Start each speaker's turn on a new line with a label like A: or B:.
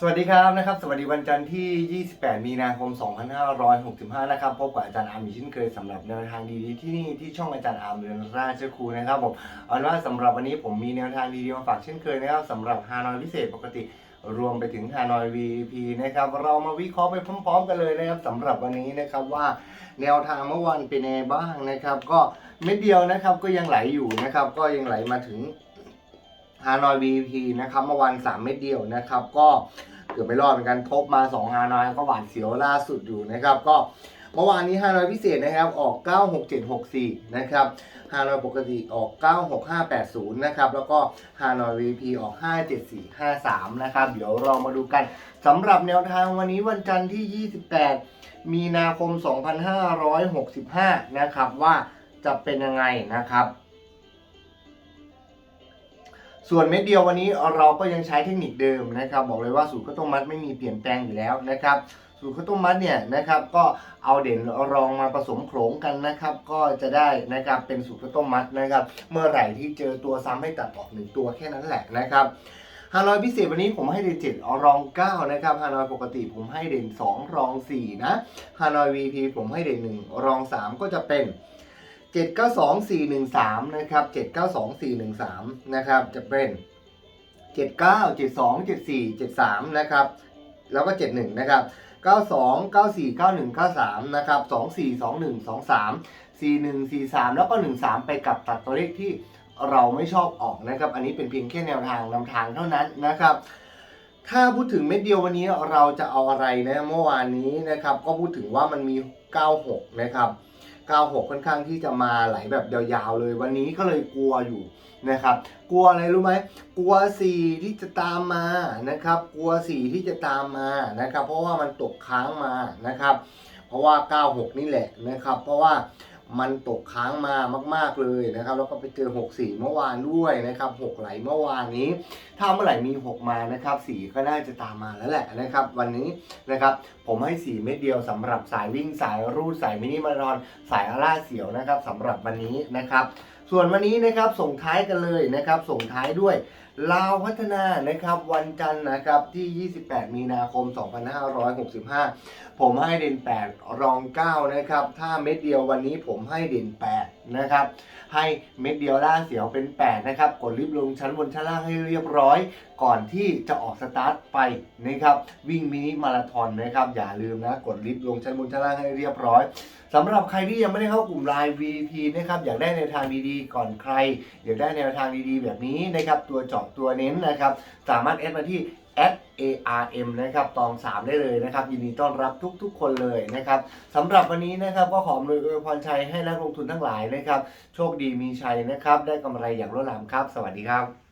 A: สวัสดีครับนะครับ สวัสดีวันจันทร์ที่ 28 มีนาคม 2565 นะครับพบกับอาจารย์อาร์มอีกเช่นเคยสำหรับแนวทางดีๆที่นี่ที่ช่องอาจารย์อาร์มเรือนราชครูนะครับผมเอาเป็นว่าสำหรับวันนี้ผมมีแนวทางดีๆมาฝากเช่นเคยนะครับสำหรับฮานอยพิเศษปกติรวมไปถึงฮานอย VP นะครับ เรามาวิเคราะห์ไปพร้อม ๆ กันเลยนะครับสำหรับวันนี้นะครับว่าแนวทางเมื่อวันเป็นไงบ้างนะครับ ก็เม็ดเดียวนะครับก็ยังไหลอยู่นะครับ ก็ยังไหลมาถึง ฮานอย VP นะครับเมื่อวาน3เม็ดเดียวนะครับ ก็เกือบไม่รอดเหมือนกันทบมา2ฮานอยก็หวาดเสียวล่าสุดอยู่นะครับ ก็เมื่อวานนี้ฮานอยพิเศษนะครับออก 96764 นะครับฮานอยปกติออก 96580 นะครับ แล้วก็ฮานอย VP ออก 57453 นะครับ เดี๋ยวเรามาดูกันสำหรับแนวทางวันนี้วันจันทร์ที่ 28 มีนาคม 2565 นะครับ ว่าจะเป็นยังไงนะครับ ส่วนเม็ดเดียววันนี้เราก็ยังใช้เทคนิคเดิมนะครับ บอกเลยว่าสูตรข้าวต้มมัดไม่มีเปลี่ยนแปลงอยู่แล้วนะครับ สูตรข้าวต้มมัดเนี่ยนะครับก็เอาเด่นรองมาผสมโขลงกันนะครับ ก็จะได้นะครับเป็นสูตรข้าวต้มมัดนะครับ เมื่อไหร่ที่เจอตัวซ้ำให้ตัดออกหนึ่งตัวแค่นั้นแหละนะครับฮานอยพิเศษวันนี้ผมให้เด่นเจ็ดรองเก้านะครับฮานอยปกติผมให้เด่นสองรองสี่นะฮานอย VP ผมให้เด่นหนึ่งรองสามก็จะเป็น 792413 นะครับ 792413 นะครับ จะเป็น 79 72 74 73 นะครับ แล้วก็ 71 นะครับ 92 94 91 93 นะครับ 24 21 23 41 43 แล้วก็ 13 ไปกับตัดตัวเลขที่เราไม่ชอบออกนะครับ อันนี้เป็นเพียงแค่แนวทางนำทางเท่านั้นนะครับถ้าพูดถึงเม็ดเดียววันนี้เราจะเอาอะไรนะเมื่อวานนี้นะครับ ก็พูดถึงว่ามันมี 96 นะครับ 96 ค่อนข้างที่จะมาไหลแบบยาวๆเลย วันนี้ก็เลยกลัวอยู่นะครับ กลัวอะไรรู้ไหมกลัวสีที่จะตามมานะครับ กลัวสีที่จะตามมานะครับ เพราะว่ามันตกค้างมานะครับ เพราะว่า 96 นี่แหละนะครับ เพราะว่า มันตกค้างมามาก ๆเลยนะครับ แล้วก็ไปเจอ 64 เมื่อวานด้วยนะครับ6ไหลเมื่อวานนี้ ถ้าเมื่อไหร่มี 6 มานะครับ4ก็น่าจะตามมาแล้วแหละนะครับ วันนี้นะครับผมให้ 4 เม็ดเดียวสำหรับสายวิ่งสายรูดสายมินิมาราธอนสายอาร่าเสียวนะครับสำหรับวันนี้นะครับ ส่วนวันนี้นะครับส่งท้ายกันเลยนะครับ ส่งท้ายด้วยลาวพัฒนานะครับวันจันทร์นะครับที่ 28 มีนาคม 2565 ผมให้เด่น 8 รอง 9 นะครับ ถ้าเม็ดเดียววันนี้ผมให้เด่น 8 นะครับ ให้เม็ดเดียวล่าเสียวเป็น 8 นะครับ กดรีบลงชั้นบนชั้นล่างให้เรียบร้อย ก่อนที่จะออกสตาร์ทไปนะครับ วิ่งมินิมาราธอนนะครับ อย่าลืมนะ กดลิฟต์ลงชั้นบนชั้นล่างให้เรียบร้อยสำหรับใครที่ยังไม่ได้เข้ากลุ่ม Line VP นะครับอยากได้แนวทางดีๆ ก่อนใคร อยากได้แนวทางดีๆ แบบนี้นะครับตัวเจาะตัวเน้นนะครับ สามารถแอดมาที่ @arm นะครับตอง 3 ได้เลยนะครับ ยินดีต้อนรับทุกๆ คนเลยนะครับสำหรับวันนี้นะครับก็ขออำนวยอวยพรชัยให้นักลงทุนทั้งหลายนะครับ โชคดีมีชัยนะครับ ได้กำไรอย่างล้นหลามครับ สวัสดีครับ